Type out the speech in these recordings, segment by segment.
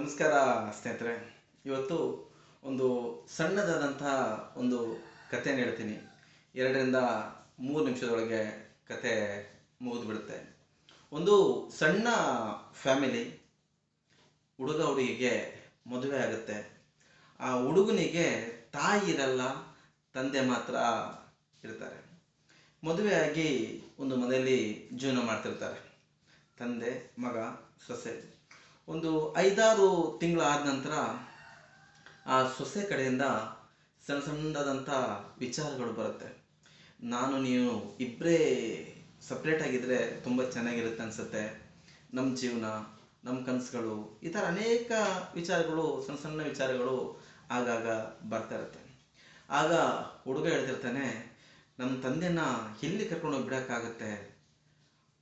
ನಮಸ್ಕಾರ ಸ್ನೇಹಿತರೆ. ಇವತ್ತು ಒಂದು ಸಣ್ಣದಾದಂತಹ ಒಂದು ಕಥೆನ ಹೇಳ್ತೀನಿ. ಎರಡರಿಂದ ಮೂರು ನಿಮಿಷದೊಳಗೆ ಕತೆ ಮುಗಿದ್ಬಿಡುತ್ತೆ. ಒಂದು ಸಣ್ಣ ಫ್ಯಾಮಿಲಿ ಹುಡುಗ ಹುಡುಗಿಗೆ ಮದುವೆ ಆಗುತ್ತೆ. ಆ ಹುಡುಗನಿಗೆ ತಾಯಿ ಇರಲ್ಲ, ತಂದೆ ಮಾತ್ರ ಇರ್ತಾರೆ. ಮದುವೆಯಾಗಿ ಒಂದು ಮನೆಯಲ್ಲಿ ಜೀವನ ಮಾಡ್ತಿರ್ತಾರೆ. ತಂದೆ, ಮಗ, ಸೊಸೆ. ಒಂದು ಐದಾರು ತಿಂಗಳಾದ ನಂತರ ಆ ಸೊಸೆ ಕಡೆಯಿಂದ ಸಣ್ಣ ಸಣ್ಣದಾದಂಥ ವಿಚಾರಗಳು ಬರುತ್ತೆ. ನಾನು ನೀವು ಇಬ್ಬರೇ ಸಪ್ರೇಟ್ ಆಗಿದ್ರೆ ತುಂಬ ಚೆನ್ನಾಗಿರುತ್ತೆ ಅನಿಸುತ್ತೆ. ನಮ್ಮ ಜೀವನ ನಮ್ಮ ಕನಸುಗಳು, ಈ ಥರ ಅನೇಕ ವಿಚಾರಗಳು, ಸಣ್ಣ ಸಣ್ಣ ವಿಚಾರಗಳು ಆಗಾಗ ಬರ್ತಾ ಇರುತ್ತೆ. ಆಗ ಹುಡುಗ ಹೇಳ್ತಿರ್ತಾನೆ ನಮ್ಮ ತಂದೆನ ಎಲ್ಲಿ ಕರ್ಕೊಂಡೋಗಿ ಬಿಡೋಕ್ಕಾಗತ್ತೆ?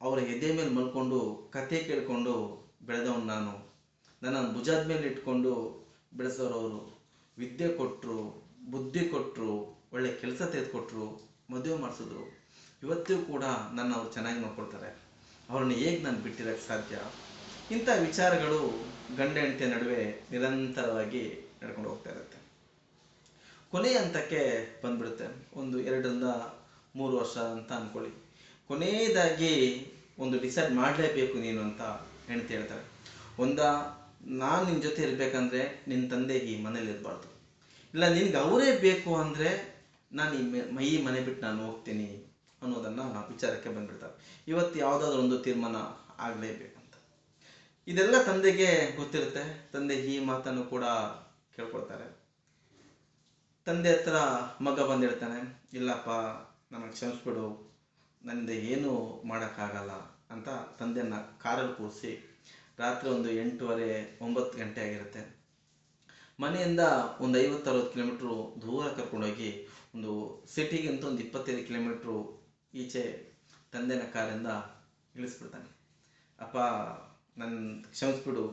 ಅವರ ಎದೆ ಮೇಲೆ ಮಲ್ಕೊಂಡು ಕತೆ ಕೇಳಿಕೊಂಡು ಬೆಳೆದವನು ನಾನು. ನನ್ನನ್ನು ಭುಜದ ಮೇಲೆ ಇಟ್ಕೊಂಡು ಬೆಳೆಸೋರು ಅವರು ವಿದ್ಯೆ ಕೊಟ್ಟರು ಬುದ್ಧಿ ಕೊಟ್ಟರು ಒಳ್ಳೆ ಕೆಲಸ ತೆಗೆದುಕೊಟ್ರು, ಮದುವೆ ಮಾಡಿಸಿದ್ರು. ಇವತ್ತಿಗೂ ಕೂಡ ನನ್ನ ಅವ್ರು ಚೆನ್ನಾಗಿ ನೋಡ್ಕೊಳ್ತಾರೆ. ಅವ್ರನ್ನ ಹೇಗೆ ನಾನು ಬಿಟ್ಟಿರೋಕ್ಕೆ ಸಾಧ್ಯ? ಇಂಥ ವಿಚಾರಗಳು ಗಂಡ ಹೆಂಡತಿಯ ನಡುವೆ ನಿರಂತರವಾಗಿ ನಡ್ಕೊಂಡು ಹೋಗ್ತಾ ಇರುತ್ತೆ. ಕೊನೆಯ ಹಂತಕ್ಕೆ ಬಂದ್ಬಿಡುತ್ತೆ. ಒಂದು, ಎರಡರಿಂದ ಮೂರು ವರ್ಷ ಅಂತ ಅಂದ್ಕೊಳ್ಳಿ ಕೊನೆಯದಾಗಿ ಒಂದು ಡಿಸೈಡ್ ಮಾಡಲೇಬೇಕು ನೀನು ಅಂತ ಹೆಂಡತಿ ಹೇಳ್ತಾರೆ, ಒಂದ, ನಾನು ನಿನ್ನ ಜೊತೆ ಇರಬೇಕಂದ್ರೆ ನಿನ್ನ ತಂದೆ ಈ ಮನೇಲಿ ಇರಬಾರ್ದು. ಇಲ್ಲ, ನಿನ್ಗೆ ಅವರೇ ಬೇಕು ಅಂದರೆ ನಾನು ಈ ಮೈ ಮನೆ ಬಿಟ್ಟು ನಾನು ಹೋಗ್ತೀನಿ ಅನ್ನೋದನ್ನು ವಿಚಾರಕ್ಕೆ ಬಂದ್ಬಿಡ್ತಾರೆ. ಇವತ್ತು ಯಾವುದಾದ್ರೂ ಒಂದು ತೀರ್ಮಾನ ಆಗಲೇಬೇಕಂತ. ಇದೆಲ್ಲ ತಂದೆಗೆ ಗೊತ್ತಿರುತ್ತೆ. ತಂದೆ ಈ ಮಾತನ್ನು ಕೂಡ ಕೇಳ್ಕೊಳ್ತಾರೆ. ತಂದೆ ಹತ್ರ ಮಗ ಬಂದಿರ್ತಾನೆ, ಇಲ್ಲಪ್ಪ, ನನಗೆ ಕ್ಷಮಿಸ್ಬಿಡು. ನನ್ನಿಂದ ಏನೂ ಮಾಡೋಕ್ಕಾಗಲ್ಲ. ಅಂತ ತಂದೆನ ಕಾರಲ್ಲಿ ಕೂರಿಸಿ ರಾತ್ರಿ ಒಂದು ಎಂಟೂವರೆ, ಒಂಬತ್ತು ಗಂಟೆ ಆಗಿರುತ್ತೆ. ಮನೆಯಿಂದ ಒಂದು ಐವತ್ತು ಅರವತ್ತು ಕಿಲೋಮೀಟ್ರು ದೂರ ಕರ್ಕೊಂಡೋಗಿ ಒಂದು ಸಿಟಿಗಿಂತ ಒಂದು ಇಪ್ಪತ್ತೈದು ಕಿಲೋಮೀಟ್ರು ಈಚೆ ತಂದೆನ ಕಾರಿಂದ ಇಳಿಸ್ಬಿಡ್ತಾನೆ. ಅಪ್ಪ ನನ್ನ ಕ್ಷಮಿಸ್ಬಿಡು.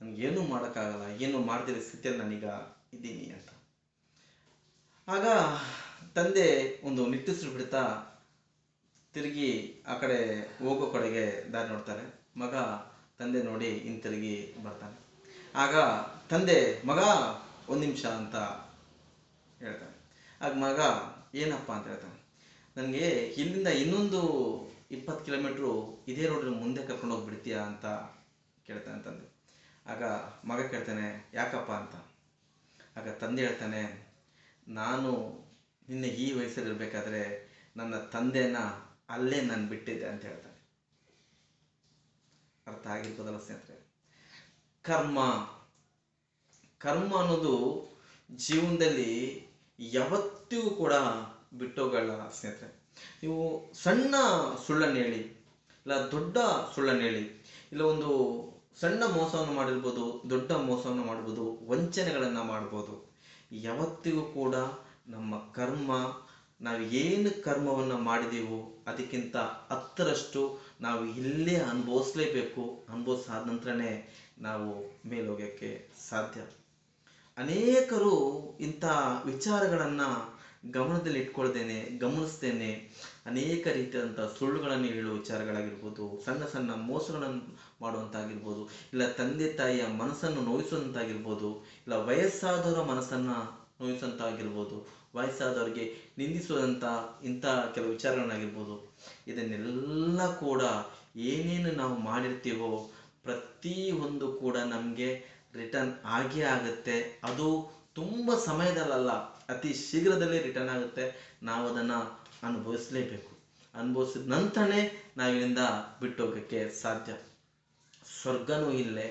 ನನಗೇನೂ ಮಾಡೋಕ್ಕಾಗಲ್ಲ. ಏನೂ ಮಾಡ್ದಿರೋ ಸ್ಥಿತಿಯಲ್ಲಿ ನಾನೀಗ ಇದ್ದೀನಿ ಅಂತ. ಆಗ ತಂದೆ ಒಂದು ನಿಟ್ಟುಸಿರು ಬಿಡ್ತಾ ತಿರುಗಿ ಆ ಕಡೆ ಹೋಗೋ ಕಡೆಗೆ ದಾರಿ ನೋಡ್ತಾರೆ. ಮಗ ತಂದೆ ನೋಡಿ ಹಿಂತಿರುಗಿ ಬರ್ತಾನೆ. ಆಗ ತಂದೆ, ಮಗ, ಒಂದು ನಿಮಿಷ ಅಂತ ಹೇಳ್ತಾನೆ. ಆಗ ಮಗ, ಏನಪ್ಪ? ಅಂತ ಹೇಳ್ತಾನೆ. ನನಗೆ ಇಲ್ಲಿಂದ ಇನ್ನೊಂದು ಇಪ್ಪತ್ತು ಕಿಲೋಮೀಟ್ರು ಇದೇ ರೋಡ್ ಮುಂದೆ ಕರ್ಕೊಂಡು ಹೋಗ್ಬಿಡ್ತೀಯಾ? ಅಂತ ಕೇಳ್ತಾನೆ ತಂದೆ. ಆಗ ಮಗ ಕೇಳ್ತಾನೆ, ಯಾಕಪ್ಪ? ಅಂತ. ಆಗ ತಂದೆ ಹೇಳ್ತಾನೆ, ನಾನು ನಿನ್ನೆ ಈ ವಯಸ್ಸಲ್ಲಿ ಇರಬೇಕಾದ್ರೆ ನನ್ನ ತಂದೆನ ಅಲ್ಲೇ ನಾನು ಬಿಟ್ಟಿದ್ದೆ ಅಂತ ಹೇಳ್ತಾನೆ. ಅರ್ಥ ಆಗಿರ್ಬೋದಲ್ಲ ಸ್ನೇಹಿತರೆ. ಕರ್ಮ. ಕರ್ಮ ಅನ್ನೋದು ಜೀವನದಲ್ಲಿ ಯಾವತ್ತಿಗೂ ಕೂಡ ಬಿಟ್ಟೋಗಲ್ಲ ಸ್ನೇಹಿತರೆ. ನೀವು ಸಣ್ಣ ಸುಳ್ಳನ್ನು ಹೇಳಿ, ಇಲ್ಲ ದೊಡ್ಡ ಸುಳ್ಳನ್ನು ಹೇಳಿ, ಇಲ್ಲ ಒಂದು ಸಣ್ಣ ಮೋಸವನ್ನು ಮಾಡಿರ್ಬೋದು, ದೊಡ್ಡ ಮೋಸವನ್ನು ಮಾಡ್ಬೋದು, ವಂಚನೆಗಳನ್ನು ಮಾಡ್ಬೋದು, ಯಾವತ್ತಿಗೂ ಕೂಡ ನಮ್ಮ ಕರ್ಮ ನಾವು ಏನು ಕರ್ಮವನ್ನು ಮಾಡಿದೆವೋ ಅದಕ್ಕಿಂತ ಹತ್ತರಷ್ಟು ನಾವು ಇಲ್ಲೇ ಅನುಭವಿಸ್ಲೇಬೇಕು. ಅನುಭವಿಸಾದ ನಂತರನೇ ನಾವು ಮೇಲೋಗೋಕ್ಕೆ ಸಾಧ್ಯ. ಅನೇಕರು ಇಂಥ ವಿಚಾರಗಳನ್ನು ಗಮನದಲ್ಲಿ ಇಟ್ಕೊಳ್ದೇನೆ ಗಮನಿಸ್ತೇನೆ ಅನೇಕ ರೀತಿಯಾದಂಥ ಸುಳ್ಳುಗಳನ್ನು ಹೇಳುವ ವಿಚಾರಗಳಾಗಿರ್ಬೋದು, ಸಣ್ಣ ಸಣ್ಣ ಮೋಸಗಳನ್ನು ಮಾಡುವಂತಾಗಿರ್ಬೋದು, ಇಲ್ಲ ತಂದೆ ತಾಯಿಯ ಮನಸ್ಸನ್ನು ನೋಯಿಸುವಂತಾಗಿರ್ಬೋದು, ಇಲ್ಲ ವಯಸ್ಸಾದವರ ಮನಸ್ಸನ್ನು ನೋಯಿಸುವಂತಾಗಿರ್ಬೋದು ವಯಸ್ಸಾದವರಿಗೆ ನಿಂದಿಸುವಂಥ ಇಂಥ ಕೆಲವು ವಿಚಾರಗಳನ್ನಾಗಿರ್ಬೋದು, ಇದನ್ನೆಲ್ಲ ಕೂಡ ಏನೇನು ನಾವು ಮಾಡಿರ್ತೀವೋ ಪ್ರತಿ ಒಂದು ಕೂಡ ನಮಗೆ ರಿಟರ್ನ್ ಆಗೇ ಆಗುತ್ತೆ. ಅದು ತುಂಬ ಸಮಯದಲ್ಲಲ್ಲ, ಅತಿ ಶೀಘ್ರದಲ್ಲೇ ರಿಟರ್ನ್ ಆಗುತ್ತೆ. ನಾವು ಅದನ್ನು ಅನುಭವಿಸಲೇಬೇಕು. ಅನುಭವಿಸಿದ ನಂತರನೇ ನಾವಿಲ್ಲಿಂದ ಬಿಟ್ಟೋಗೋಕ್ಕೆ ಸಾಧ್ಯ. ಸ್ವರ್ಗನೂ ಇಲ್ಲೇ,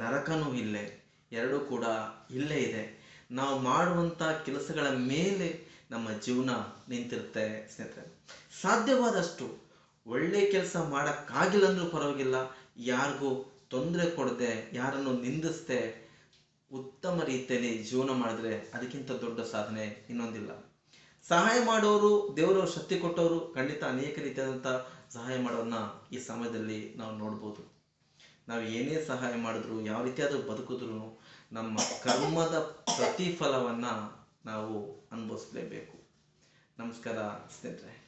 ನರಕನೂ ಇಲ್ಲೇ, ಎರಡೂ ಕೂಡ ಇಲ್ಲೇ ಇದೆ. ನಾವು ಮಾಡುವಂಥ ಕೆಲಸಗಳ ಮೇಲೆ ನಮ್ಮ ಜೀವನ ನಿಂತಿರುತ್ತೆ ಸ್ನೇಹಿತರೆ. ಸಾಧ್ಯವಾದಷ್ಟು ಒಳ್ಳೆ ಕೆಲಸ ಮಾಡೋಕ್ಕಾಗಿಲ್ಲ ಅಂದ್ರೂ ಪರವಾಗಿಲ್ಲ, ಯಾರಿಗೂ ತೊಂದರೆ ಕೊಡದೆ, ಯಾರನ್ನು ನಿಂದಿಸದೆ ಉತ್ತಮ ರೀತಿಯಲ್ಲಿ ಜೀವನ ಮಾಡಿದ್ರೆ ಅದಕ್ಕಿಂತ ದೊಡ್ಡ ಸಾಧನೆ ಇನ್ನೊಂದಿಲ್ಲ. ಸಹಾಯ ಮಾಡೋರು, ದೇವರು ಶಕ್ತಿ ಕೊಟ್ಟವರು ಖಂಡಿತ ಅನೇಕ ರೀತಿಯಾದಂಥ ಸಹಾಯ ಮಾಡೋನ್ನ ಈ ಸಮಯದಲ್ಲಿ ನಾವು ನೋಡ್ಬೋದು. ನಾವು ಏನೇ ಸಹಾಯ ಮಾಡಿದ್ರು, ಯಾವ ರೀತಿಯಾದ್ರೂ ಬದುಕಿದ್ರು ನಮ್ಮ ಕರ್ಮದ ಪ್ರತಿಫಲವನ್ನು ನಾವು ಅನುಭವಿಸ್ಲೇಬೇಕು. ನಮಸ್ಕಾರ ಸ್ನೇಹಿತರೆ.